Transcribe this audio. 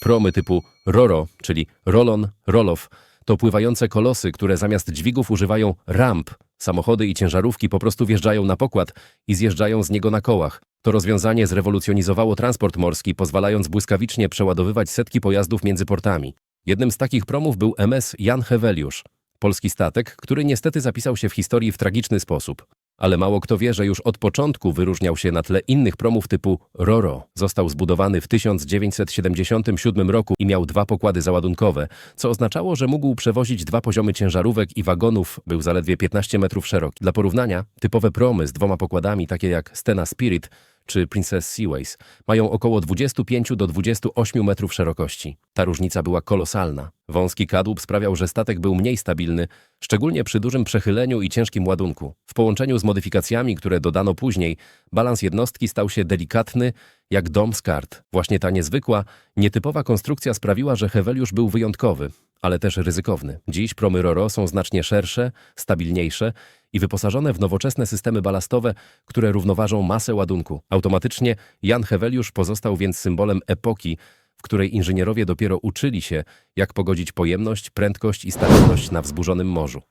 promy typu Roro, czyli Rolon, Rolow. To pływające kolosy, które zamiast dźwigów używają ramp. Samochody i ciężarówki po prostu wjeżdżają na pokład i zjeżdżają z niego na kołach. To rozwiązanie zrewolucjonizowało transport morski, pozwalając błyskawicznie przeładowywać setki pojazdów między portami. Jednym z takich promów był MS Jan Heweliusz, polski statek, który niestety zapisał się w historii w tragiczny sposób. Ale mało kto wie, że już od początku wyróżniał się na tle innych promów typu Roro. Został zbudowany w 1977 roku i miał dwa pokłady załadunkowe, co oznaczało, że mógł przewozić dwa poziomy ciężarówek i wagonów, był zaledwie 15 metrów szeroki. Dla porównania, typowe promy z dwoma pokładami, takie jak Stena Spirit czy Princess Seaways, mają około 25 do 28 metrów szerokości. Ta różnica była kolosalna. Wąski kadłub sprawiał, że statek był mniej stabilny, szczególnie przy dużym przechyleniu i ciężkim ładunku. W połączeniu z modyfikacjami, które dodano później, balans jednostki stał się delikatny, jak dom z kart. Właśnie ta niezwykła, nietypowa konstrukcja sprawiła, że Heweliusz był wyjątkowy, ale też ryzykowny. Dziś promy Roro są znacznie szersze, stabilniejsze i wyposażone w nowoczesne systemy balastowe, które równoważą masę ładunku. Automatycznie Jan Heweliusz pozostał więc symbolem epoki, w której inżynierowie dopiero uczyli się, jak pogodzić pojemność, prędkość i stabilność na wzburzonym morzu.